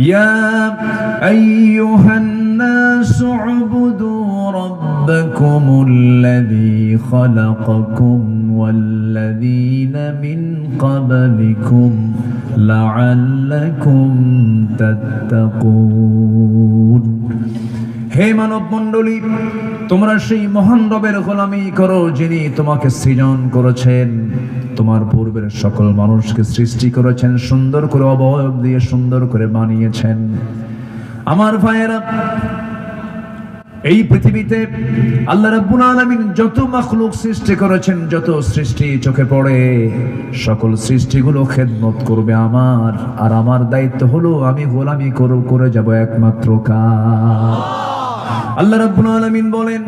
يا أيها الناس اعبدوا ربكم الذي خلقكم والذين من قبلكم لعلكم تتقون. হে মানব মণ্ডলী তোমরা সেই মহান রবের গোলামি করো যিনি তোমাকে সৃজন করেছেন। তোমার পূর্বের সকল মানুষকে সৃষ্টি করেছেন, সুন্দর করে অবয়ব দিয়ে সুন্দর করে বানিয়েছেন। আমার ভাইয়েরা, এই পৃথিবীতে আল্লাহ রাব্বুল আলামিন যত মাখলুক সৃষ্টি করেছেন, যত সৃষ্টি চোখে পড়ে, সকল সৃষ্টিগুলো খেদমত করবে আমার। আর আমার দায়িত্ব হলো, আমি গোলামি করে যাব একমাত্র কার আল্লাহ রাব্বুল আলামিন বলেন,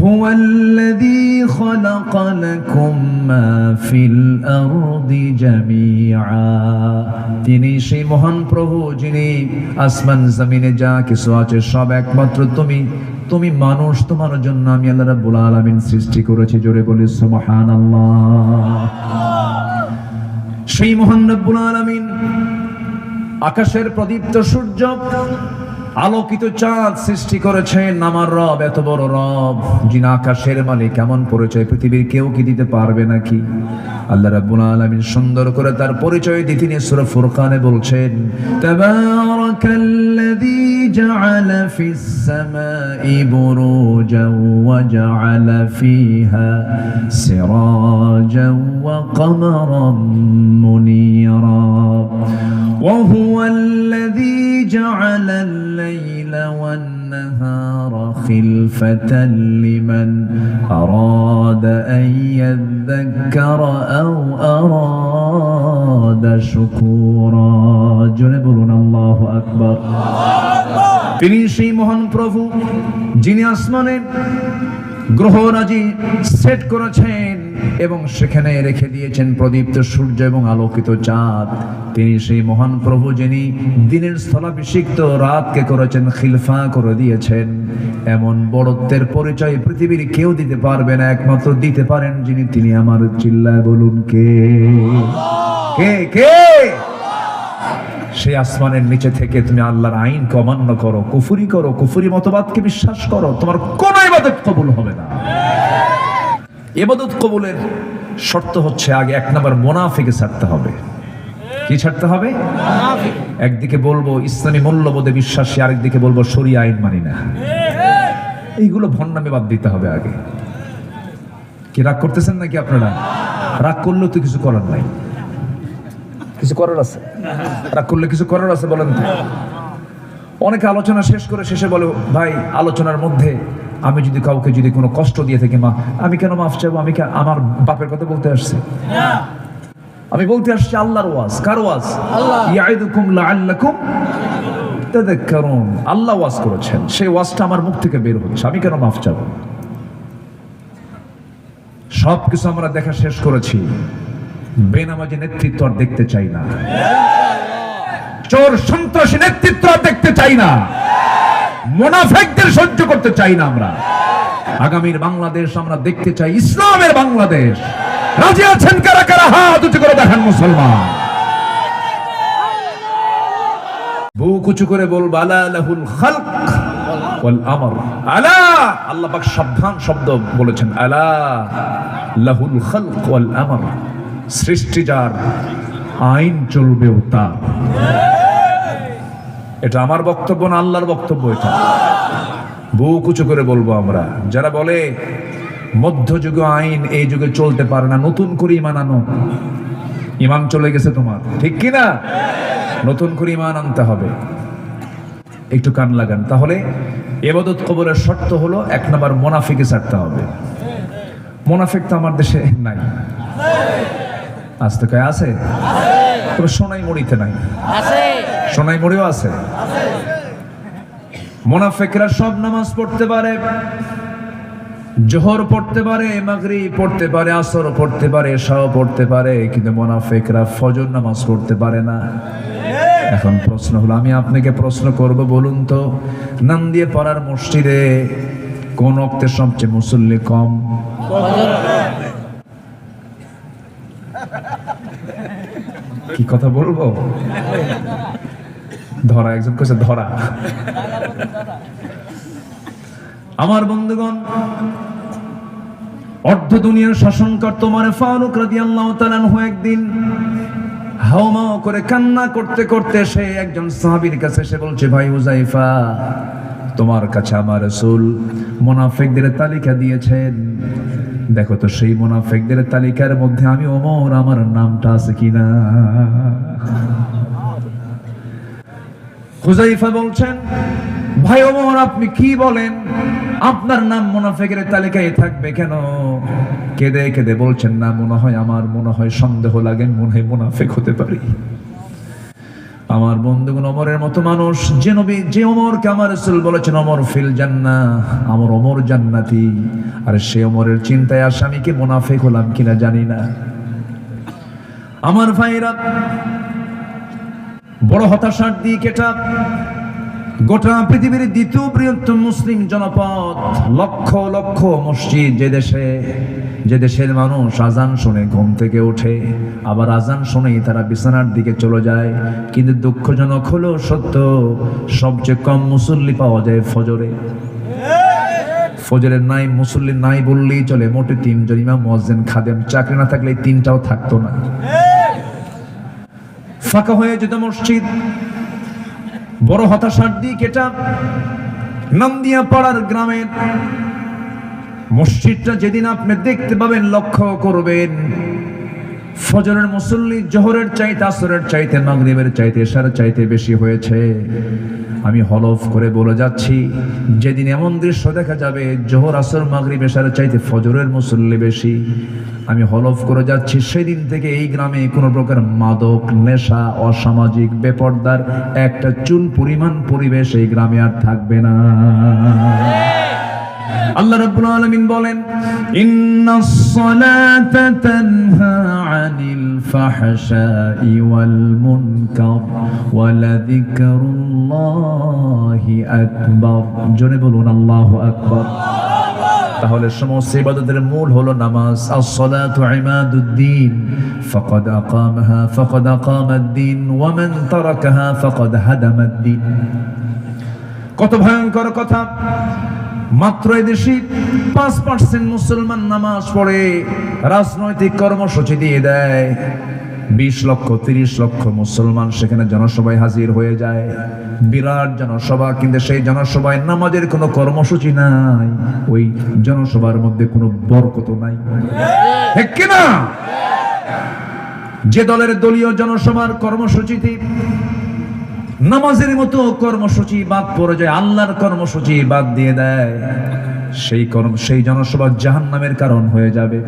হুয়াল্লাযী খালাকা লাকুম মা ফিল আরদি জামিআ। তিনি সেই মহান প্রভু যিনি আসমান জমিনে যা কিছু আছে সব একমাত্র তুমি। তুমি মানুষ, তোমার জন্য আমি আল্লাহ রাব্বুল আলামিন সৃষ্টি করেছি। জোরে বলি, সুবহানাল্লাহ। সেই মহান রব্বুল আলামিন আকাশের প্রদীপ্ত সূর্য আলোকিত চাঁদ সৃষ্টি করেছেন আমার রব, এত বড় রব, যিনি আকাশের মালিক, এমন পরিচয় পৃথিবীর কেউ কি দিতে পারবে নাকি? আল্লাহ রাব্বুল আলামিন সুন্দর করে তার পরিচয় দিয়ে তিনি সূরা ফুরকানে বলছেন, তাবারাকাল্লাযী জাআলা ফিস সামাই বুরুজান ওয়া জাআলা ফিহা সিরাজান ওয়া কামারাম মুনীরা। ওয়া হুয়াল্লাযী جعل الليل والنهار خلفة لمن أراد أن يذكر أو أراد شكورا جنبنا الله أكبر তিনি সেই মহান প্রভু যিনি আসমানে গ্রহরাজি সেট করেছেন এবং সেখানে রেখে দিয়েছেন প্রদীপ্ত সূর্য এবং আলোকিত চাঁদ। তিনি সেই মহান প্রভু যিনি দিনের স্থলাভিষিক্ত রাতকে করেছেন, খিলফা করে দিয়েছেন। এমন বড়ত্বের পরিচয় পৃথিবীর কেউ দিতে পারবে না, একমাত্র দিতে পারেন যিনি, তিনি আমার চিল্লায় বলুন কে? কে কে? সেই আসমানের নিচে থেকে তুমি আল্লাহর আইনকে অমান্য করো, কুফুরি করো, কুফুরি মতবাদকে বিশ্বাস করো, তোমার কোনো ইবাদত কবুল হবে না। ইবাদত কবুলের শর্ত হচ্ছে আগে এক নম্বর মোনাফিকে ছাড়তে হবে। কি ছাড়তে হবে? একদিকে বলব ইসলামী মূল্যবোধে বিশ্বাসী, আরেকদিকে বলব শরিয়া আইন মানি না। এইগুলো ভণ্ডামে বাদ দিতে হবে আগে। কি রাগ করতেছেন নাকি আপনারা? রাগ করলেও তো কিছু করার নাই। কিছু করার আছে? রাগ করলে কিছু করার আছে বলেন তো। অনেকে আলোচনা শেষ করে শেষে বলে, ভাই, আলোচনার মধ্যে আমি যদি কাউকে যদি কোনো কষ্ট দিয়ে থাকি মা আমি কেন মাফ চাইব? আমি আমার বাপের কথা বলতে আসছি। আমি বলতে আসছি আল্লাহর ওয়াজ। কার ওয়াজ? ইয়াইদুকুম লাআল্লাকুম তাযাক্কারুন আল্লাহ ওয়াজ করেছেন। সেই ওয়াজটা আমার মুখ থেকে বের হচ্ছে। আমি কেন মাফ চাবো সব কিছু আমরা দেখা শেষ করেছি। বেনামাজি নেতৃত্ব আর দেখতে চাই না। চোর সন্ত্রাসী নেতৃত্ব আর দেখতে চাই না। মোনাফেকদের সহ্য করতে চাই না আমরা। আগামীর বাংলাদেশ আমরা দেখতে চাই ইসলামের বাংলাদেশ। রাজি আছেন কারা কারা? হাত উঁচু করে দেখান মুসলমান। সৃষ্টি যার, আইন চলবেও তার। এটা আমার বক্তব্য না আল্লাহর বক্তব্য এটা? বুক উঁচু করে বলব আমরা। যারা বলে মধ্যযুগ আইন, এই যুগে চলতে পারে না, নতুন করে ইমান আনো। ইমান চলে গেছে তোমার। ঠিক কি না? নতুন করে ইমান আনতে হবে। একটু কান লাগান। তাহলে এবাদত কবরের শর্ত হলো, এক নম্বর মোনাফিকে ছাড়তে হবে। মোনাফিক তো আমার দেশে নাই। আজ তো কয় আছে? তবে সোনাই মরিতে নাই। সোনাই মরিও আছে। মোনাফেকরা সব নামাজ পড়তে পারে, জোহর পড়তে পারে মাগরি পড়তে পারে, আসর পড়তে পারে, এশাও পড়তে পারে, কিন্তু মোনাফেকরা ফজর নামাজ পড়তে পারে না। এখন প্রশ্ন হলো, আমি আপনাকে প্রশ্ন করব, বলুন তো নাম দিয়ে পড়ার মসজিদে কোন অক্তের সবচেয়ে মুসল্লি কম? কি কথা বলব? ধরা, একজন কইছে ধরা। আমার বন্ধুগণ, অর্ধ দুনিয়ার শাসনকর তোমার ফারুক রাদিয়াল্লাহু তাআলা আনহু একদিন হাওমাও করে কান্না করতে করতে সে একজন সাহাবীর কাছে এসে বলছে, ভাই হুজাইফা তোমার কাছে আমার রাসূল মুনাফিকদের তালিকা দিয়েছেন। দেখো তো, সেই মুনাফিকদের তালিকার মধ্যে আমি ওমর, আমার নামটা আছে কিনা? হুজাইফা বলছেন, ভাই ওমর, আপনি কি বলেন? আপনার নাম মুনাফিকের তালিকায় থাকবে কেন? কেঁদে কেঁদে বলছেন, না, মনে হয় আমার, মনে হয় সন্দেহ লাগে, মনে হয় মুনাফিক হতে পারি। আমার বন্ধুগণ অমরের মতো মানুষ, যে নবী, যে অমরকে আমার রসুল বলেছেন অমর ফিল জান্না আমার অমর জান্নাতি। আর সে অমরের চিন্তায় আসে আমি কি মুনাফিক হলাম কিনা জানি না। আমার ভাইরা বড় হতাশার দিক এটা। গোটা পৃথিবীর দ্বিতীয় বৃহত্তম মুসলিম জনপদ, লক্ষ লক্ষ মসজিদ যে দেশে, যে দেশের মানুষ আজান শুনে ঘুম থেকে ওঠে। আবার আজান শুনেই তারা বিছানার দিকে চলে যায়। কিন্তু দুঃখজনক হলো সত্য, সবচেয়ে কম মুসল্লি পাওয়া যায় ফজরে। ফজরের নাই, মুসল্লি নাই বললেই চলে। মোটে তিনজন ইমাম মসজিদ খাদেম, চাকরি না থাকলে তিনটাও থাকতো না। ফাঁকা হয়ে যেত মসজিদ। বড় হতাশার দিক এটা। নন্দিয়া পাড়ার গ্রামের মসজিদটা যেদিন আপনি দেখতে পাবেন লক্ষ্য করবেন। ফজরের মুসল্লি জোহরের চাইতে আসরের চাইতে মাগরিবের চাইতে এশার চাইতে বেশি হয়েছে। আমি হলফ করে বলে যাচ্ছি, যেদিন এমন দৃশ্য দেখা যাবে, জোহর, আসর মাগরি বেশার চাইতে ফজরের মুসল্লি বেশি। আমি হলফ করে যাচ্ছি সেদিন থেকে এই গ্রামে কোনো প্রকার মাদক, নেশা, অসামাজিক বেপর্দার একটা চুল পরিমাণ পরিবেশ এই গ্রামে আর থাকবে না। আল্লাহ রাব্বুল আলামিন বলেন ইন্নাস সালাতা তানহা আনিল ফাহশাই ওয়াল মুনকার ওয়া লাযিকরুল্লাহি আকবার। জোরে বলুন, আল্লাহু আকবার। তাহলে সমস্ত ইবাদতের মূল হলো নামাজ। faqad aqamaha faqad aqama ad-din wa man tarakaha faqad hadama ad-din কত ভয়ঙ্কর কথা। মাত্র এদেশে পাঁচ পার্সেন্ট মুসলমান নামাজ পড়ে, রাজনৈতিক কর্মসূচি দিয়ে দেয়। বিশ লক্ষ, তিরিশ লক্ষ মুসলমান সেখানে জনসভায় হাজির হয়ে যায়। বিরাট জনসভা, কিন্তু সেই জনসভায় নামাজের কোনো কর্মসূচি নাই। ওই জনসভার মধ্যে কোনো বরকত নাই। কিনা? যে দলের দলীয় জনসভার কর্মসূচিতে নামাজের মতো কর্মসূচি বাদ পড়ে যায়, আল্লাহর কর্মসূচি বাদ দিয়ে দেয়। সেই কর্ম, সেই জনসভা জাহান্নামের কারণ হয়ে যাবে।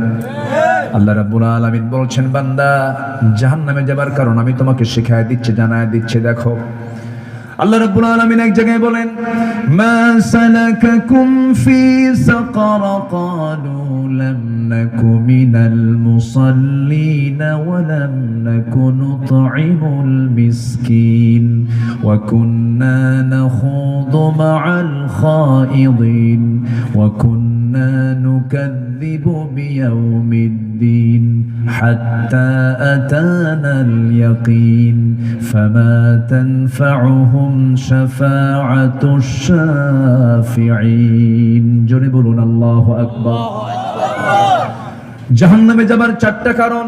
আল্লাহ রাব্বুল আলামিন বলছেন, বান্দা, জাহান্নামে যাবার কারণ আমি তোমাকে শিখায় দিচ্ছি, জানায় দিচ্ছি, দেখো। আল্লাহ রাব্বুল আলামিন এক জায়গায় বলেন, মা সালাকাকুম ফি সাকার ক্বালু লাম নাকু মিনাল মুসাল্লিন ওয়া লাম নাকু নুতঈমুল মিসকিন ওয়া কুন্না নাখুদু মা'আল খাইদিন ওয়া কুন্না নুকাযযিবু বিয়াউমিদ্দিন حتى أتانا اليقين فما تنفعهم شفاعة الشافعين جربون الله أكبر জাহান্নামে যাবার চারটা কারণ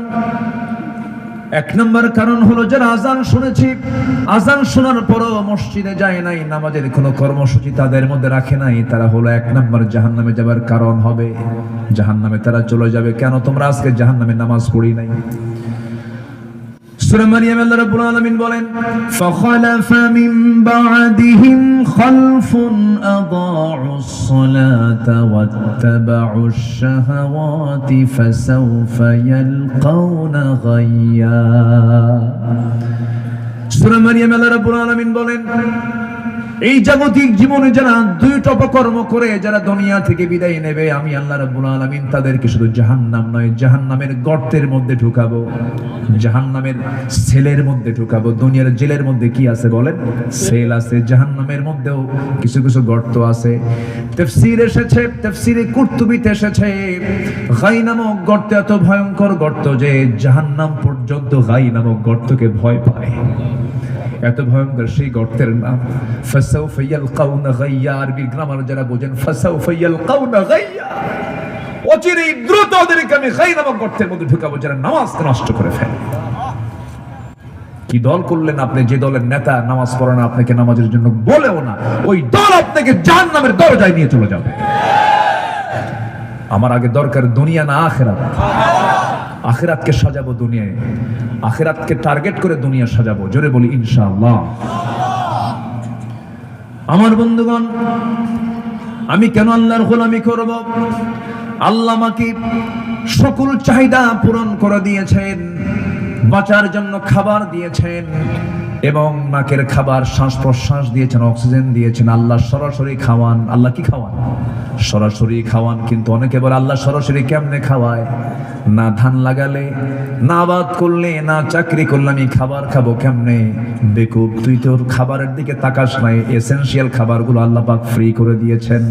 এক নম্বর কারণ হলো যারা আজান শুনেছি, আজান শোনার পরও মসজিদে যায় নাই, নামাজের কোনো কর্মসূচি তাদের মধ্যে রাখে নাই, তারা হলো এক নম্বর জাহান নামে যাবার কারণ হবে। জাহান নামে তারা চলে যাবে। কেন তোমরা আজকে জাহান নামে নামাজ পড়ি নাই? সূরা মারিয়াম আল্লাহ রাব্বুল আলামিন বলেন, ফাখালাফা মিন বা'দিহিম খালফুন আদাউস সালাতা ওয়াত্তাবাউশ শাহাওয়াতি ফাসাউফা ইয়ালকাউনা বলেন এই জাগতিক জীবনে যারা দুই অপকর্ম করে, যারা দুনিয়া থেকে বিদায় নেবে, আমি আল্লাহ রাব্বুল আলামিন তাদেরকে শুধু জাহান্নাম নয়, জাহান্নামের গর্তের মধ্যে ঢুকাবো। জাহান্নামের সেলের মধ্যে ঢুকাবো। দুনিয়ার জেলের মধ্যে কি আছে বলেন? সেল আছে, জাহান্নামের মধ্যেও কিছু কিছু গর্ত আছে। তাফসীর এসেছে, তাফসীরে কুরতুবিতে এসেছে গাই নামক গর্ত এত ভয়ঙ্কর গর্ত যে জাহান্নাম পর্যন্ত গাই নামক গর্তকে ভয় পায়। এত ভয়ঙ্কর সেই গর্তের নাম। ফাসাউ ফাইয়াল কাউনা গাইয়া আরবি গ্রামার যারা বোঝেন ফাসাউ ফাইয়াল কাউনা গাইয়া। অচিরে দ্রুত ওদেরকে আমি গাই নামক গর্তের মধ্যে ঢুকাবো, যারা নামাজ নষ্ট করে ফেলে। কি দল করলেন আপনি? যে দলের নেতা নামাজ পড়ে না, আপনাকে নামাজের জন্য বলেও না। ওই দল আপনাকে জান নামের দরজায় নিয়ে চলে যাবে। আমার আগে দরকার দুনিয়া না আখেরাত। আখেরাতকে সাজাবো দুনিয়ায়। আখেরাতকে টার্গেট করে দুনিয়া সাজাবো। জোরে বলি, ইনশাআল্লাহ। আমার বন্ধুগণ, আমি কেন আল্লাহর গোলামি করব? আল্লাহ আমাকে সকল চাহিদা পূরণ করে দিয়েছেন, বাঁচার জন্য খাবার দিয়েছেন। এবং নাকের খাবার শ্বাস প্রশ্বাস দিয়েছেন, অক্সিজেন দিয়েছেন, আল্লাহ সরাসরি খাওয়ান। আল্লাহ কি খাওয়ান? সরাসরি খাওয়ান, কিন্তু অনেকে বলে আল্লাহ সরাসরি কেমনে খাওয়ায়? না ধান লাগালে, না আবাদ করলে, না চাকরি করলে আমি খাবার খাব কেমনে? বেকুব, তুই তোর খাবারের দিকে তাকাস নাই। এসেনশিয়াল খাবারগুলো আল্লাহ পাক ফ্রি করে দিয়েছেন।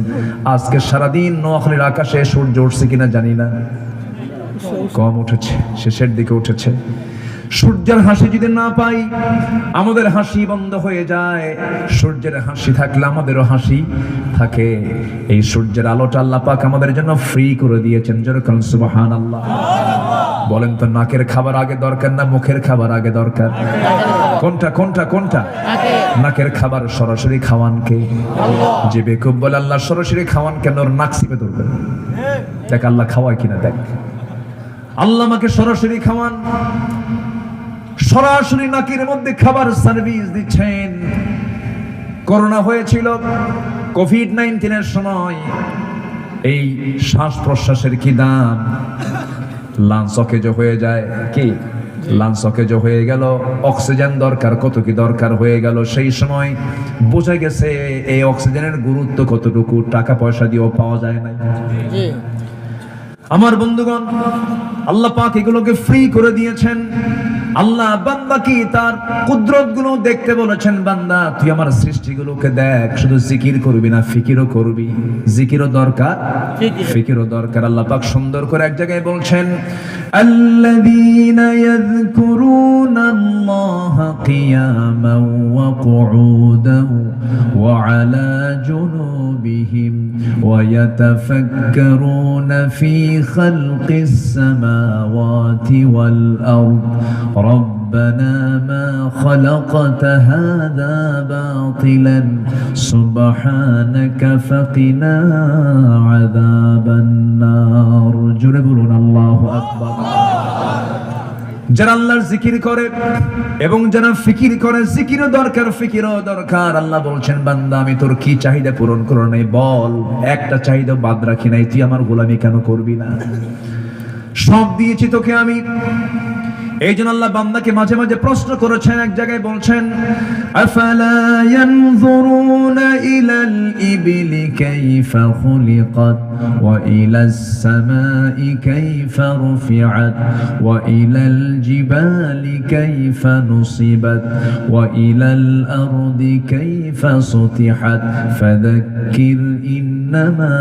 আজকে সারাদিন নোয়াখালীর আকাশে সূর্য উঠছে কিনা জানি না। কম উঠেছে, শেষের দিকে উঠেছে। সূর্যের হাসি যদি না পাই, আমাদের হাসি বন্ধ হয়ে যায়। সূর্যের হাসি থাকলে আমাদেরও হাসি থাকে। এই সূর্যের আলোটা আল্লাহ পাক আমাদের জন্য ফ্রি করে দিয়েছেন। যেরকম সুবহান আল্লাহ বলেন তো, নাকের খাবার আগে দরকার না মুখের খাবার আগে দরকার? কোনটা কোনটা কোনটা? নাকের খাবার সরাসরি খাওয়ানকে যে বেকুব বলে, আল্লাহ সরাসরি খাওয়ান কেন? ওর নাক চিপে ধরবে। দেখ, আল্লাহ খাওয়ায় কিনা, দেখ। আল্লাহ আমাকে সরাসরি খাওয়ান। সরাসরি নাকের মধ্যে খাবার সার্ভিস দিচ্ছেন। করোনা হয়েছিল কোভিড নাইন্টিনের সময়। এই শ্বাস প্রশ্বাসের কি দাম? লাঞ্চ অকেজ হয়ে যায়। কি? লাঞ্চ অকেজ হয়ে গেল। অক্সিজেন দরকার কত কি দরকার হয়ে গেল। সেই সময় বোঝা গেছে এই অক্সিজেনের গুরুত্ব কতটুকু টাকা পয়সা দিয়েও পাওয়া যায় না আমার বন্ধুগণ আল্লাহ পাক এগুলোকে ফ্রি করে দিয়েছেন। আল্লাহ বান্দাকে তার কুদরতগুলো দেখতে বলেছেন, বান্দা, তুই আমার সৃষ্টিগুলোকে দেখ, শুধু জিকির করবি না, ফিকিরও করবি। জিকিরও দরকার, ফিকিরও দরকার। আল্লাহ পাক সুন্দর করে এক জায়গায় বলছেন, আল্লাযীনা ইয়াযকুরুনা আল্লাহ কিয়ামান ওয়া কুউদান ওয়া আলা জুনুবিহিম ওয়া ইয়াতাফাক্কারুনা ফি খালকিস সামাওয়াতি ওয়াল আরদ ربنا ما خلقت هذا باطلا سبحانك فقنا عذاب النار জোরে বলুন আল্লাহু আকবার যারা আল্লাহর জিকির করে এবং যারা ফিকির করে জিকিরও দরকার ফিকিরও দরকার আল্লাহ বলছেন বান্দা আমি তোর কি চাহিদা পূরণ করো নাই বল একটা চাহিদা বাদ রাখি নাই তুই আমার গোলামি কেন করবি না সব দিয়েছি তোকে আমি। এই জন্য আল্লাহ বান্দাকে মাঝে মাঝে প্রশ্ন করেছেন এক জায়গায় বলছেন, আফালা ইয়ানজুরুনা ইবিলি কাইফা খুলিকাত, ওয়া ইলাস সামাই কাইফা রুফিআত, ওয়া ইলাল জিবালি কাইফা নুসিবাত, ওয়া ইলাল আরদি কাইফা সুতিহাত ফাযাক্কির ইন্নামা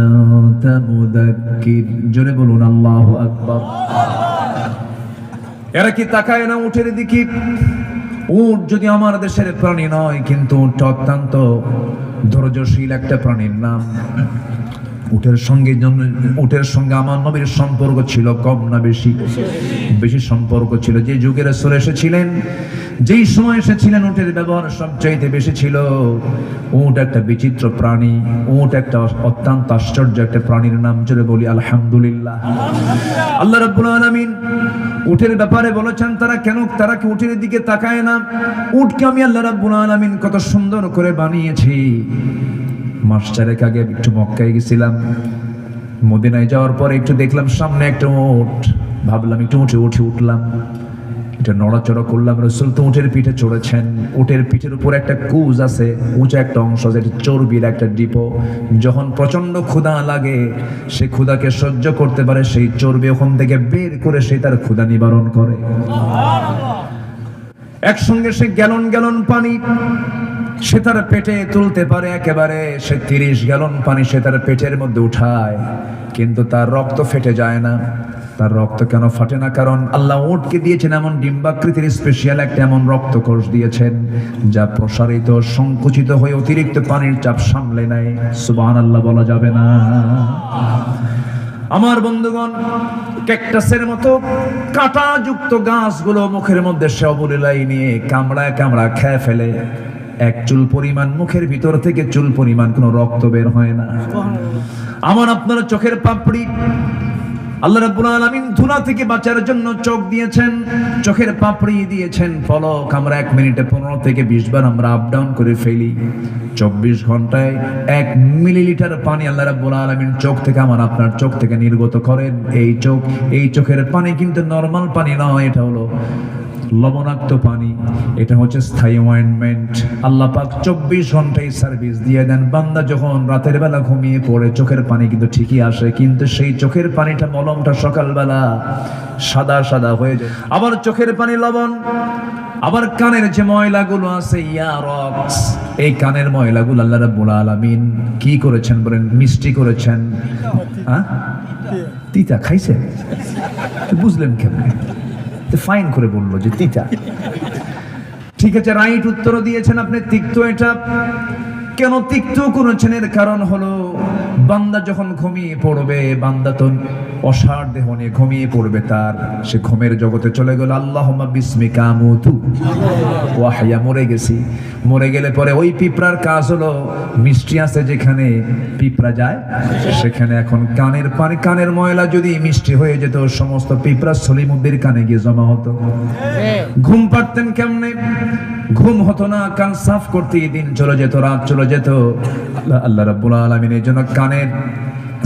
আনতা মুযাক্কির জোরে বলুন, আল্লাহু আকবার। এরা কি তাকায় না উঠের দিকে? উট যদি আমার দেশের প্রাণী নয়, কিন্তু উটটা অত্যন্ত ধৈর্যশীল একটা প্রাণীর নাম। উটের সঙ্গে উটের সঙ্গে আমার নবীর সম্পর্ক ছিল কম না বেশি। বেশি সম্পর্ক ছিল। যে যুগের সরে এসেছিলেন, যেই সময় এসেছিলেন উটের ব্যবহার সবচাইতে বেশি ছিল উট একটা বিচিত্র প্রাণী। উট একটা অত্যন্ত আশ্চর্য একটা প্রাণীর নাম জুড়ে বলি, আলহামদুলিল্লাহ। আল্লাহ রাব্বুল আলামিন উটের ব্যাপারে বলেছেন, তারা কেন, তারা কি উটের দিকে তাকায় না? উটকে আমি আল্লাহ রাব্বুল আলামিন কত সুন্দর করে বানিয়েছি। মাস চারেক আগে একটু মক্কায় গেছিলাম। মদিনায় যাওয়ার পরে একটু দেখলাম সামনে একটা উট। ভাবলাম একটু উঠে উঠে উঠলাম। এটা নড়াচড়া করলাম। রসুল তো উটের পিঠে চড়েছেন। উটের পিঠের উপর একটা কুজ আছে। উঁচা একটা অংশ এটা চর্বির একটা ডিপো। যখন প্রচণ্ড ক্ষুধা লাগে, সে ক্ষুধাকে সহ্য করতে পারে। সেই চর্বি ওখান থেকে বের করে সে তার ক্ষুধা নিবারণ করে। একসঙ্গে সে গ্যালন গ্যালন পানি সে তার পেটে তুলতে পারে, একেবারে সে তিরিশ গ্যালন পানি সে তার পেটের মধ্যে উঠায়, কিন্তু তার রক্ত ফেটে যায় না। তার রক্ত কেন ফাটে না? কারণ আল্লাহ উটকে দিয়েছেন এমন ডিম্বাকৃতির স্পেশিয়াল একটা এমন রক্তকোষ দিয়েছেন, যা প্রসারিত, সংকুচিত হয়ে অতিরিক্ত পানির চাপ সামলে নেয়। সুবহান আল্লাহ বলা যাবে না। আমার বন্ধুগণ, ক্যাকটাসের মতো কাঁটাযুক্ত গাছগুলো মুখের মধ্যে সবলীলাই নিয়ে কামড়ায় কামড়া খেয়ে ফেলে। এক চুল পরিমাণ মুখের ভিতর থেকে চুল পরিমাণ কোনো রক্ত বের হয় না। আমার আপনার চোখের পাপড়ি আল্লাহ রাব্বুল আলামিন ধুলা থেকে বাঁচার জন্য চোখ দিয়েছেন, চোখের পাপড়ি দিয়েছেন, ফলক আমরা এক মিনিটে পনেরো থেকে বিশ বার আমরা আপ ডাউন করে ফেলি। চব্বিশ ঘন্টায় এক মিলিলিটার পানি আল্লাহ রাব্বুল আলামিন চোখ থেকে আমার আপনার চোখ থেকে নির্গত করেন। এই চোখ, এই চোখের পানি কিন্তু নর্মাল পানি নয়, এটা হলো লবণাক্ত পানি এটা হচ্ছে স্থায়ী অয়েন্টমেন্ট আল্লাহ পাক চব্বিশ ঘন্টায় সার্ভিস দিয়ে দেন। বান্দা যখন রাতের বেলা ঘুমিয়ে পড়ে চোখের পানি কিন্তু ঠিকই আসে কিন্তু সেই চোখের পানিটা মলমটা সকালবেলা সাদা সাদা হয়ে যায়। আবার চোখের পানি লবণ আবার কানের যে ময়লাগুলো আছে ইয়ারক্স এই কানের ময়লাগুলো আল্লাহ রাব্বুল আলামিন কি করেছেন বলেন? মিষ্টি করেছেন। হ্যাঁ? তিতা। খাইছে? বুঝলেন কেমনে? ফাইন করে বলল যে তিতা। ঠিক আছে রাইট উত্তর দিয়েছেন আপনি, তিক্ত এটা। কেন তিক্ত করেছেন এর কারণ হলো? বান্দা যখন ঘুমিয়ে পড়বে, বান্দা তো অসার দেহ নিয়ে ঘুমিয়ে পড়বে তার। সে ঘুমের জগতে চলে গেল আল্লাহ বিস্মিকা ওয়াহিয়া, মরে গেছি। মরে গেলে পরে ওই পিঁপড়ার কাজ হলো, মিষ্টি আছে যেখানে পিঁপড়া যায়, সেখানে এখন কানের পানি, কানের ময়লা যদি মিষ্টি হয়ে যেত, সমস্ত পিঁপড়া সলিমুদ্দির কানে গিয়ে জমা হতো। ঘুম পারতেন কেমনে? ঘুম হতো না, কান সাফ করতে দিন চলে যেত, রাত চলে যেত। আল্লাহ আল্লাহ রাব্বুল আলামিন এই জন্য কানের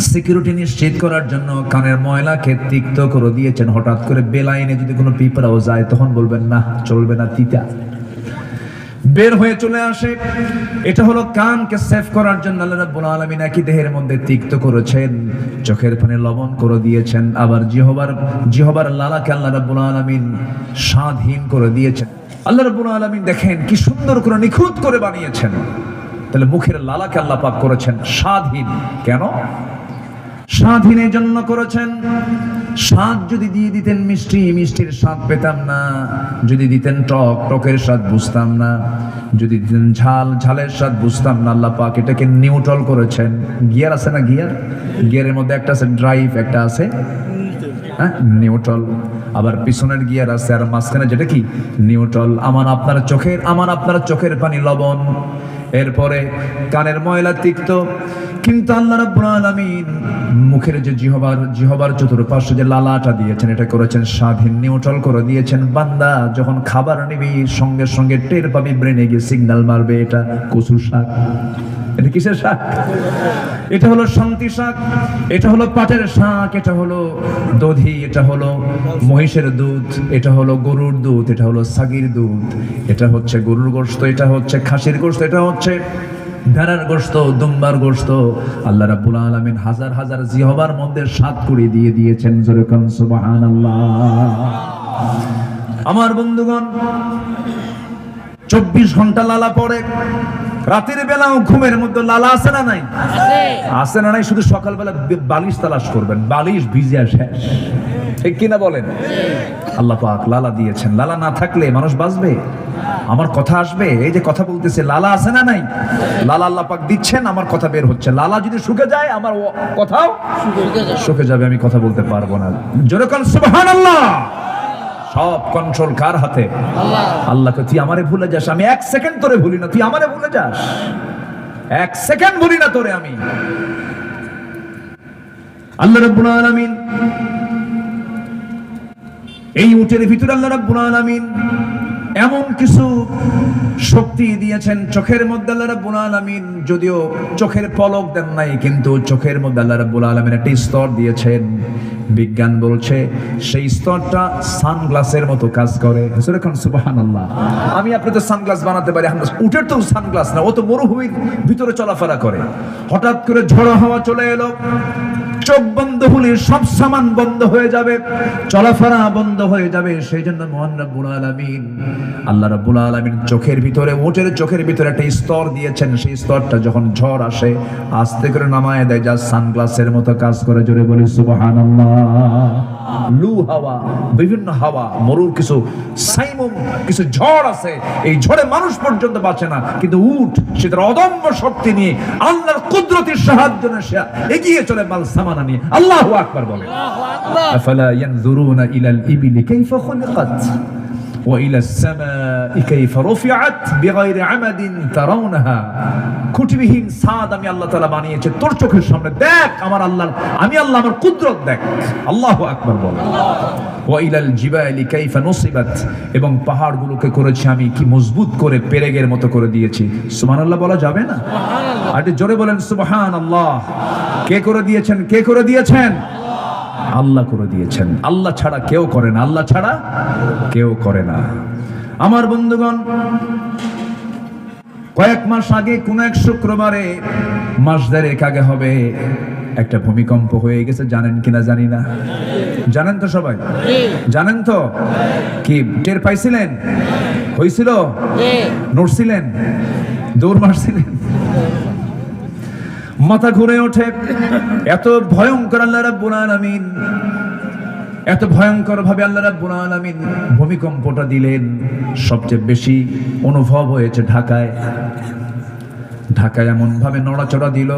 সিকিউরিটি নিশ্চিত করার জন্য কানের ময়লাকে তিক্ত করে দিয়েছেন। হঠাৎ করে বেলাইনে যদি কোনো পিঁপড়াও যায়, তখন বলবেন, না, চলবে না, তিতা। বের হয়ে চলে আসে। এটা হলো কানকে সেভ করার জন্য আল্লাহ রাব্বুল আলামিন একই দেহের মধ্যে তিক্ত করেছেন, চোখের পানি লবণ করে দিয়েছেন, আবার জিহবার জিহবার লালাকে আল্লাহ রাব্বুল আলামিন স্বাধীন করে দিয়েছেন। আল্লাহ রাব্বুল আলামিন দেখেন কি সুন্দর করে নিখুঁত করে বানিয়েছেন। তাহলে মুখের লালাকে আল্লাহ পাক করেছেন স্বাধীন। কেন? স্বাধীনের জন্য করেছেন। স্বাদ যদি দিয়ে দিতেন মিষ্টি, মিষ্টির স্বাদ পেতাম না। যদি দিতেন টক, টকের স্বাদ বুঝতাম না। যদি দিতেন ঝাল, ঝালের স্বাদ বুঝতাম না, আল্লাহ পাক এটাকে নিউট্রাল করেছেন। গিয়ার আছে না গিয়ার? গিয়ারের মধ্যে একটা আছে ড্রাইভ, একটা আছে হ্যাঁ? নিউট্রাল। আবার পিছনের গিয়ার আছে, আর মাঝখানে যেটা কি? নিউট্রাল। আমার আপনার চোখের আমার আপনার চোখের পানি লবণ। এরপরে কানের ময়লা তিক্ত। কিন্তু আল্লাহ রাব্বুল আলামিন মুখের যে জিহবার জিহবার চতুর্পাশে যে লালাটা দিয়েছেন, এটা করেছেন স্বাধীন। নিউট্রাল করে দিয়েছেন বান্দা, যখন খাবার নিবি, সঙ্গে সঙ্গে টের পাবি, ব্রেনে গিয়ে সিগন্যাল মারবে এটা কচুর শাক। এটা কিসের শাক? এটা হলো শান্তি শাক, এটা হলো পাটের শাক, এটা হলো দধি, এটা হলো মহিষের দুধ, এটা হলো গরুর দুধ, এটা হলো সাগির দুধ, এটা হচ্ছে গরুর গোশত, এটা হচ্ছে খাসির গোশত, এটা হচ্ছে ভেড়ার গোশত, দুম্বার গোশত। আল্লাহ রাব্বুল আলামিন হাজার হাজার জিহবার মধ্যে সাত করে দিয়ে দিয়েছেন যেরকম সুবহানাল্লাহ। আমার বন্ধুগণ চব্বিশ ঘণ্টা লালা পড়ে। রাতের বেলাও ঘুমের মধ্যে লালা আছে না নাই? আছে। না নাই? শুধু সকালবেলা বালিশ তালাশ করবেন। বালিশ ভিজে শেষ। ঠিক কিনা বলেন? আল্লাহ পাক লালা দিয়েছেন। লালা না থাকলে মানুষ বাঁচবে? আমার কথা আসবে? এই যে কথা বলতেছে লালা আছে না নাই? লালা আল্লাহ পাক দিচ্ছেন আমার কথা বের হচ্ছে। লালা যদি শুকে যায় আমার কথাও শুকে যাবে। আমি কথা বলতে পারব না। যেরকম সুবহানাল্লাহ! সব কন্ট্রোল কার হাতে? আল্লাহকে তুই আমারে ভুলে যাস আমি এক সেকেন্ড তোরে ভুলি না তুই আমারে ভুলে যাস। এক সেকেন্ড ভুলি না তোরে আমি। আল্লাহ রাব্বুল আলামিন এই উটের ভিতরে আল্লাহ রাব্বুল আলামিন এমন কিছু শক্তি দিয়েছেন চোখের মধ্যে আল্লাহ রাব্বুল আলামিন, যদিও চোখের পলক দেন নাই, কিন্তু চোখের মধ্যে আল্লাহ রাব্বুল আলামিন একটা স্তর দিয়েছেন। বিজ্ঞান বলছে সেই স্তরটা সানগ্লাসের মতো কাজ করে। সুরেখান সুবহানাল্লাহ। আমি আপনাদের সানগ্লাস বানাতে পারি, আমরা উটের তো সানগ্লাস না, ও তো মরুভূমির ভিতরে চলাফেরা করে। হঠাৎ করে ঝড়ো হাওয়া চলে এলো। চোখ বন্ধ হলে সব সামান বন্ধ হয়ে যাবে, চলাফেরা বন্ধ হয়ে যাবে সেই জন্য মহান রাব্বুল আলামিন, আল্লাহ রাব্বুল আলামিন চোখের ভিতরে ওটের চোখের ভিতরে একটা স্তর দিয়েছেন। সেই স্তরটা যখন ঝড় আসে, আস্তে করে নামায় দেয়, যা সানগ্লাসের মতো কাজ করে, জোরে বলি, সুবহানাল্লাহ। লু হাওয়া, বিভিন্ন হাওয়া, মরুর কিছু সাইমুম, কিছু ঝড় আছে, এই ঝড়ে মানুষ পর্যন্ত বাঁচে না, কিন্তু উঠ সে তার অদম্য শক্তি নিয়ে আল্লাহর কুদরতির সাহায্য সে এগিয়ে চলে মাল সামানা নিয়ে আল্লাহু আকবার বলে আফালা ইয়ানজুরুনা ইলাল ইবিলি কাইফা খুলিকাত ওয়াইলা সামাই কাইফা রুফিআত বিগাইরি আমাদিন তারাউনাহা খুঁটিবিহীন সাদ আমি আল্লাহ তাআলা বানিয়েছে। তোর চোখের সামনে দেখ, আমার আল্লাহ আমি আল্লাহ, আমার কুদরত দেখ। আল্লাহু আকবার বল। ওয়াইলাল জিবালি কাইফা নুসিবাত। এবং পাহাড়গুলোকে করেছি আমি কি মজবুত করে পেরেগের মতো করে দিয়েছি। সুবহানাল্লাহ বলা যাবে না? আর জোরে বলেন সুবহানাল্লাহ। কে করে দিয়েছেন? কে করে দিয়েছেন? আল্লাহ করে দিয়েছেন। আল্লাহ ছাড়া কেউ করে না। আল্লাহ ছাড়া কেউ করে না। আমার বন্ধুগণ কয়েক মাস আগে কোন এক শুক্রবারে মাস দেড়েক আগে হবে একটা ভূমিকম্প হয়ে গেছে। জানেন কিনা জানি না। জানেন তো সবাই? জানেন তো? কি টের পাইছিলেন? হয়েছিল নড়ছিলেন? দৌড় মারছিলেন? মাথা ঘুরে ওঠে। এত ভয়ঙ্কর আল্লাহ রাব্বুল আলামিন। এত ভয়ঙ্কর ভাবে আল্লাহ রাব্বুল আলামিন ভূমিকম্পটা দিলেন। সবচেয়ে বেশি অনুভব হয়েছে ঢাকায়। ঢাকায় এমন ভাবে নড়াচড়া দিল।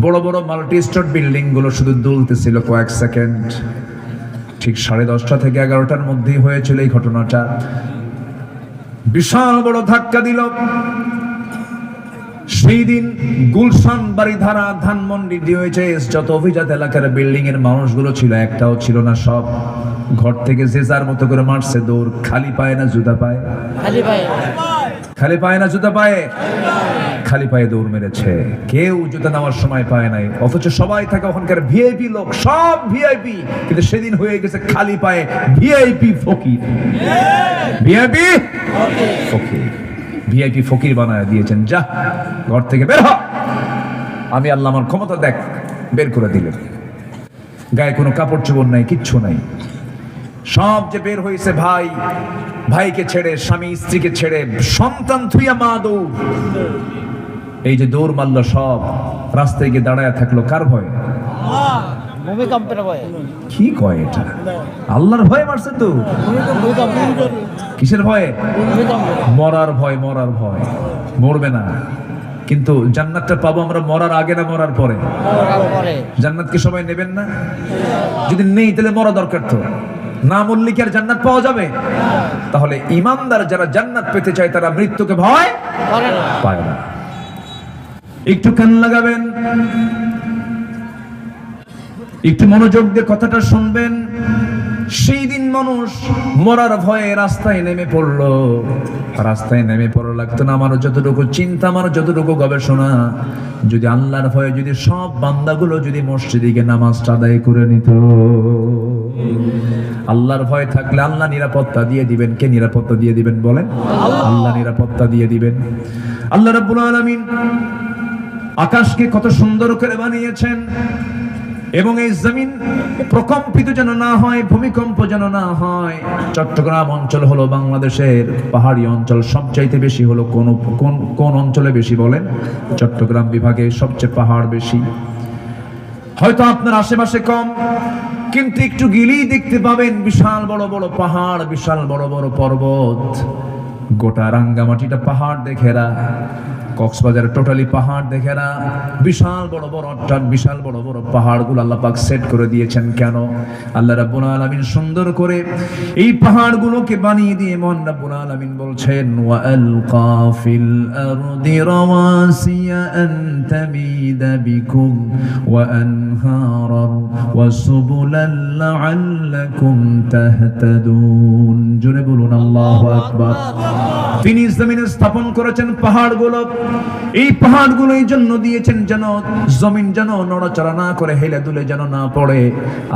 বড় বড় মাল্টি স্টোর বিল্ডিংগুলো শুধু দুলতেছিল কয়েক সেকেন্ড। ঠিক সাড়ে দশটা থেকে এগারোটার মধ্যেই হয়েছিল এই ঘটনাটা। বিশাল বড় ধাক্কা দিল। সেই দিন গুলশান বাড়িধারা ধানমন্ডি ডিওএইচএস যত অভিজাত এলাকার বিল্ডিং এর মানুষগুলো ছিল একটাও ছিল না সব। ঘর থেকে যে যার মতো করে মারছে দৌড় খালি পায় না জুতা পায়? খালি ভাই খালি পায় না জুতা পায়ে? খালি পায়ে দৌড় মেরেছে। কেউ জুতা নেওয়ার সময় পায় নাই। অথচ সবাই থাকে ওখানকার ভিআইপি লোক সব ভিআইপি কিন্তু সেদিন হয়ে গেছে খালি পায়ে ভিআইপি ফকির। ভিআইপি ফকির। ভিআইপি ফকির বানায় দিয়েছেন। যা, ঘর থেকে বের হ। আমি আল্লাহ আমার ক্ষমতা দেখ, বের করে দিলেন। গায়ে কোনো কাপড় চোপড় নাই, কিচ্ছু নাই। সব যে বের হয়েছে ভাই, ভাইকে ছেড়ে, স্বামী, স্ত্রীকে ছেড়ে, সন্তান থুইয়া মা দৌড়। এই যে দৌড় মারল সব, রাস্তায় গিয়ে দাঁড়ায় থাকল, কার ভয়? ভূমিকম্পের ভয়ে। কি কয় এটা? আল্লাহর ভয় মারছে তো। কিসের ভয়ে? মরার ভয় মরার ভয়। মরবে না। কিন্তু জান্নাতটা পাবো আমরা মরার আগে না মরার পরে? জান্নাতকে সবাই নেবেন না? যদি নেই তাহলে মরা দরকার তো। না মরলে কি আর জান্নাত পাওয়া যাবে? তাহলে ইমানদার যারা জান্নাত পেতে চায় তারা মৃত্যুকে ভয় না। পায় না। একটু কান লাগাবেন। একটু মনোযোগ দিয়ে কথাটা শুনবেন। সেই দিন মানুষ মরার ভয়ে রাস্তায় নেমে পড়ল। রাস্তায় নেমে পড়ো লাগতো না আমার যতটুকু চিন্তা আমার যতটুকু গবেষণা। যদি আল্লাহর ভয়ে যদি সব বান্দাগুলো যদি মসজিদিকে নামাজটা আদায় করে নিত। আল্লাহর ভয় থাকলে আল্লাহ নিরাপত্তা দিয়ে দিবেন। কে নিরাপত্তা দিয়ে দিবেন বলেন? আল্লাহ নিরাপত্তা দিয়ে দিবেন। আল্লাহ রাব্বুল আলামিন আকাশকে কত সুন্দর করে বানিয়েছেন। এবং এই জমিন প্রকম্পিত যেন না হয়, ভূমিকম্প যেন না হয়। চট্টগ্রাম অঞ্চল হলো বাংলাদেশের পাহাড়ি অঞ্চল। সবচাইতে বেশি হলো কোন কোন কোন অঞ্চলে বেশি বলেন? চট্টগ্রাম বিভাগে সবচেয়ে পাহাড় বেশি। হয়তো আপনার আশেপাশে কম, কিন্তু একটু গিলেই দেখতে পাবেন বিশাল বড় বড় পাহাড়, বিশাল বড় বড় পর্বত। গোটা রাঙ্গামাটিটা পাহাড় দেখেরা কক্সবাজার টোটালি পাহাড় দেখে না। বিশাল বড় বড় অট্টান, বিশাল বড় বড় পাহাড়গুলো আল্লাহ পাক সেট করে দিয়েছেন কেন? আল্লাহ রাব্বুল আলামিন সুন্দর করে এই পাহাড়গুলোকে বানিয়ে দিয়ে মন রাব্বুল আলামিন বলছেন, ওয়া আলকা ফিল আরদি রাওয়াসিয়া আন তামিদা বিকুম ওয়া আনহারান ওয়া সুবুলান লাআল্লাকুম তাহতাদুন। জোরে বলুন, আল্লাহু আকবার। তিনি জমিনে স্থাপন করেছেন পাহাড়গুলো। এই পাহাড়গুলো এই জন্য দিয়েছেন যেন জমিন যেন নড়াচড়া না করে, হেলে দুলে যেন না পড়ে।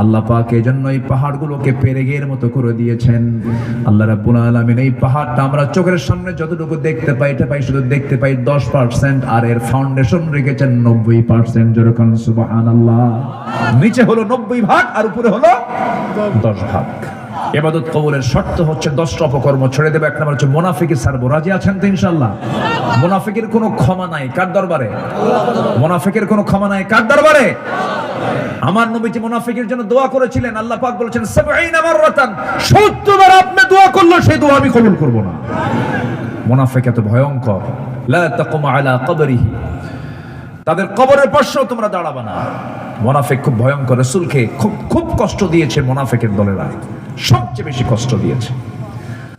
আল্লাহ পাক এই জন্য এই পাহাড়গুলোকে পেরেগের মতো করে দিয়েছেন। আল্লাহ রাব্বুল আলামিন এই পাহাড়টা আমরা চোখের সামনে যতটুকু দেখতে পাই, এটা পাই শুধু দেখতে পাই দশ পার্সেন্ট আর এর ফাউন্ডেশন রেখেছেন নব্বই পার্সেন্ট যেরকম সুবাহান আল্লাহ নিচে হলো নব্বই ভাগ, আর উপরে হলো দশ ভাগ। এবাদত কবুলের শর্ত হচ্ছে দশটা অপকর্ম ছেড়ে দেবে। এক নম্বর হচ্ছে মোনাফিকি সারবো। রাজি আছেন তো ইনশাল্লাহ মোনাফিকের কোনো ক্ষমা নাই। কার দরবারে? মোনাফিকের কোনো ক্ষমা নাই। কার দরবারে? আমার নবীজি মুনাফিকের জন্য দোয়া করেছিলেন। আল্লাহ পাক বলেছেন 70 মাররাতান। 70 বার আপনি দোয়া করলে সেই দোয়া আমি কবুল করব না। মুনাফিক এত ভয়ঙ্কর। লা তাকুম আলা কবরিহি। তাদের কবরের পাশেও তোমরা দাঁড়াবে না। মোনাফিক খুব ভয়ঙ্কর। রাসূলকে খুব খুব কষ্ট দিয়েছে মোনাফিকের দলেরা। সবচেয়ে বেশি কষ্ট দিয়েছে।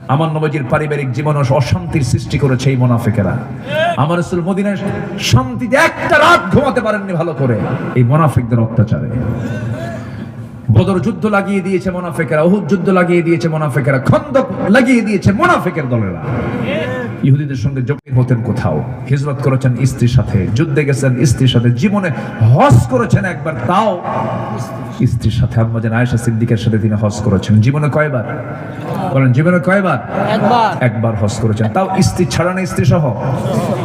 আমার নবজির পারিবারিক জীবন অশান্তির সৃষ্টি করেছে এই মোনাফিকেরা। আমার রসুল মদিনায় শান্তিতে একটা রাত ঘুমাতে পারেননি ভালো করে। এই মোনাফিকদের অত্যাচারে। বদর যুদ্ধ লাগিয়ে দিয়েছে মোনাফিকেরা, উহুদ যুদ্ধ লাগিয়ে দিয়েছে মোনাফিকেরা, খন্দক লাগিয়ে দিয়েছে মোনাফিকের দলেরা। ইহুদিদের সঙ্গে জমিন হতেন কোথাও। হিজরত করেছেন স্ত্রীর সাথে যুদ্ধে গেছেন স্ত্রীর সাথে জীবনে হজ করেছেন একবার তাও স্ত্রীর সাথে। আম্মা যেন আয়েশা সিদ্দিকের সাথে তিনি হজ করেছেন। জীবনে কয়বার? বলেন জীবনে কয়বার? একবার। একবার হজ করেছেন। তাও স্ত্রী ছাড়া না স্ত্রী সহ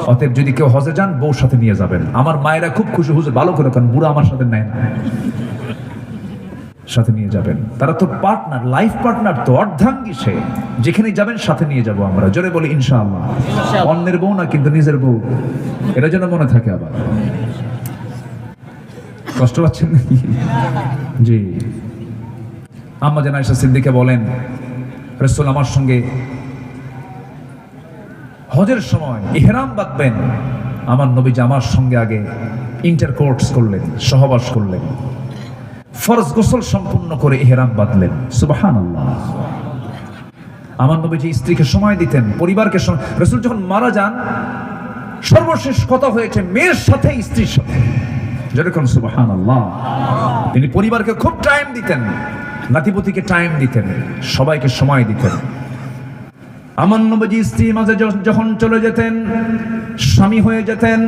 অতএব যদি কেউ হজে যান বউর সাথে নিয়ে যাবেন। আমার মায়েরা খুব খুশি হুজুর ভালো করে কারণ বুড়া আমার সাথে নেয় না। সাথে নিয়ে যাবেন। তারা তো পার্টনার লাইফ পার্টনার তো অর্ধাঙ্গী সে। যেখানে যাবেন সাথে নিয়ে যাব আমরা। জোরে বলি ইনশাআল্লাহ। অন্যের বউ না কিন্তু নিজের বউ। এটা যেন মনে থাকে আবার। কষ্ট পাচ্ছেন নাকি? জি। আম্মা যেন আয়সা সিদ্দিকে বলেন রসুল আমার সঙ্গে হজের সময় ইহরাম বাঁধবেন। আমার নবী আমার সঙ্গে আগে ইন্টার কোর্টস করলেন সহবাস করলেন। ফরজ গোসল সম্পূর্ণ করে এহেরাম বাঁধলেন। সুবাহান আমার নবীজি স্ত্রীকে সময় দিতেন, পরিবারকে রসুল যখন মারা যান, সর্বশেষ কথা হয়েছে মেয়ের সাথে, স্ত্রীর সাথে। যেরকম সুবাহান তিনি পরিবারকে খুব টাইম দিতেন, নাতিপতিকে টাইম দিতেন, সবাইকে সময় দিতেন। আমার নবজি স্ত্রীর মাঝে যখন চলে যেতেন, স্বামী হয়ে যেতেন,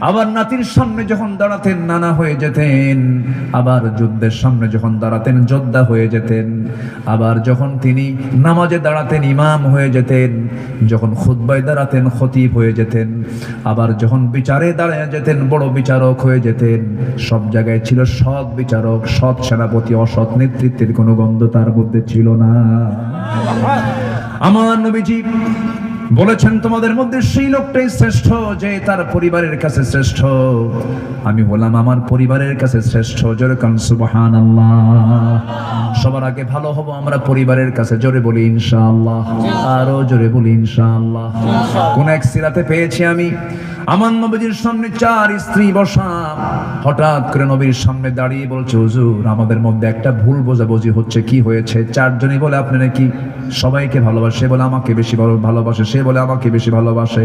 আবার নাতির সামনে যখন দাঁড়াতেন, নানা হয়ে যেতেন, আবার যুদ্ধের সামনে যখন দাঁড়াতেন, যোদ্ধা হয়ে যেতেন, আবার যখন তিনি নামাজে দাঁড়াতেন, ইমাম হয়ে যেতেন, যখন খুদ্বায় দাঁড়াতেন, খতিব হয়ে যেতেন, আবার যখন বিচারে দাঁড়ায় যেতেন, বড় বিচারক হয়ে যেতেন, সব জায়গায় ছিল সৎ বিচারক, সৎ সেনাপতি, অসৎ নেতৃত্বের কোনো গন্ধ তার মধ্যে ছিল না। আমার নবীজি বলেছেন, তোমাদের মধ্যে সেই লোকটাই শ্রেষ্ঠ যে তার পরিবারের কাছে শ্রেষ্ঠ। আমি বললাম, আমার পরিবারের কাছে শ্রেষ্ঠ? জোরে কান সুবহান সবার আগে ভালো হব, আমরা পরিবারের কাছে জোরে বলি, ইনশাআল্লাহ। আরও জোরে বলি, ইনশাআল্লাহ। কোন এক সিরাতে পেয়েছি আমি আমার নবীজির সামনে চার স্ত্রী বসা। হঠাৎ করে নবীর সামনে দাঁড়িয়ে বলছে হুজুর আমাদের মধ্যে একটা ভুল বোঝাবুঝি হচ্ছে। কি হয়েছে? চারজনই বলে আপনি নাকি সবাইকে ভালোবাসে? বলে আমাকে বেশি ভালোবাসে সে বলে আমাকে বেশি ভালোবাসে।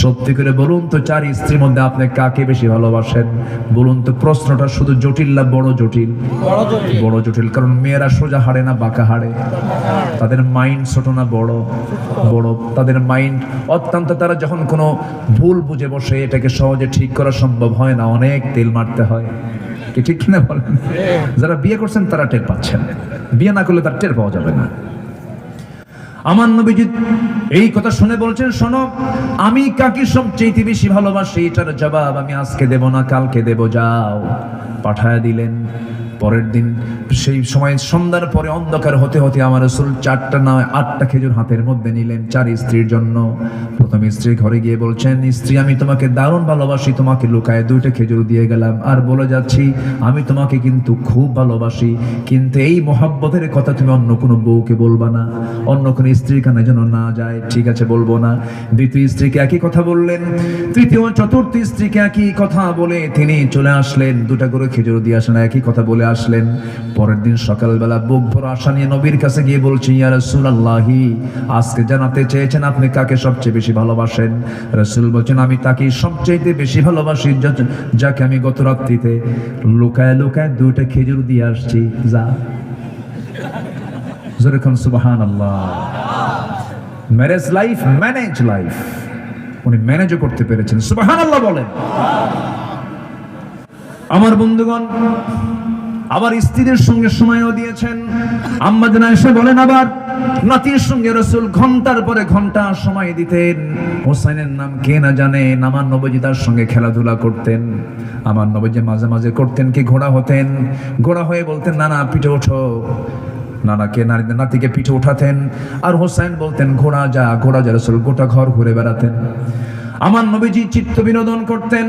সত্যি করে বলুন তো চার স্ত্রীর মধ্যে আপনি কাকে বেশি ভালোবাসেন? বলুন তো প্রশ্নটা শুধু জটিল না বড় জটিল? বড় জটিল। বড় জটিল কারণ মেয়েরা সোজা হারে না বাঁকা হারে তাদের মাইন্ড ছোট না বড় বড়। তাদের মাইন্ড অত্যন্ত তারা যখন কোনো ভুল বুঝে বসে এটাকে সহজে ঠিক করা সম্ভব হয় না, অনেক তেল মারতে হয়। কি ঠিক কিনা বলেন? যারা বিয়ে করছেন তারা টের পাচ্ছেন। বিয়ে না করলে তার টের পাওয়া যাবে না। আমার নবীজি এই কথা শুনে বলছেন, শোনো, আমি কাকে সবচেয়ে বেশি ভালোবাসি? এটার জবাব আমি আজকে দেব না, কালকে দেব। যাও, পাঠায় দিলেন। পরের দিন, সেই সময় সন্ধ্যার পরে অন্ধকার হতে হতে আমার রসুল চারটা নয় আটটা খেজুর হাতের মধ্যে নিলেন চার স্ত্রীর জন্য। প্রথম স্ত্রী ঘরে গিয়ে বলছেন, স্ত্রী, আমি তোমাকে দারুণ ভালোবাসি, তোমাকে লুকায় দুইটা খেজুর দিয়ে গেলাম। আর বলে যাচ্ছি, আমি তোমাকে কিন্তু খুব ভালোবাসি, কিন্তু এই মহাব্বতের কথা তুমি অন্য কোনো বউকে বলবা না। অন্য কোনো স্ত্রীর কানে যেন না যায়, ঠিক আছে, বলব না। দ্বিতীয় স্ত্রীকে একই কথা বললেন, তৃতীয় চতুর্থ স্ত্রীকে একই কথা বলে তিনি চলে আসলেন। দুটা করে খেজুর দিয়ে আসেন, একই কথা বলে আসলেন। পরের দিন সকালবেলা বুক ভরা আশা নিয়ে নবীর কাছে গিয়ে বলছি, ইয়া রাসূলুল্লাহি, আজকে জানাতে চেয়েছেন আপনি কাকে সবচেয়ে বেশি ভালোবাসেন? রাসূল বলছেন, আমি তাকেই সবচেয়ে বেশি ভালোবাসি যাকে আমি গত রাত্রিতে লুকায় লুকায় দুইটা খেজুর দিয়ে আসছি। যা। যেরকম সুবাহান আল্লাহ ম্যারেজ লাইফ ম্যানেজ লাইফ উনি ম্যানেজও করতে পেরেছেন। সুবহানাল্লাহ বলেন। আমার বন্ধুগণ আবার স্ত্রীদের সঙ্গে সময়ও দিয়েছেন। আম্মা জানা এসে বলেন আবার, নাতির সঙ্গে রসুল ঘণ্টার পরে ঘণ্টা সময় দিতেন। হোসাইনের নাম কে না জানেন আমার নবজি তার সঙ্গে খেলাধুলা করতেন। আমার নবজি মাঝে মাঝে করতেন কি ঘোড়া হতেন। ঘোড়া হয়ে বলতেন না না পিঠে ওঠো। নানাকে নারীদের নাতিকে পিঠে উঠাতেন আর হোসাইন বলতেন, ঘোড়া যা ঘোড়া যা। রসুল গোটা ঘর ঘুরে বেড়াতেন। আমার নবীজি চিত্ত বিনোদন করতেন।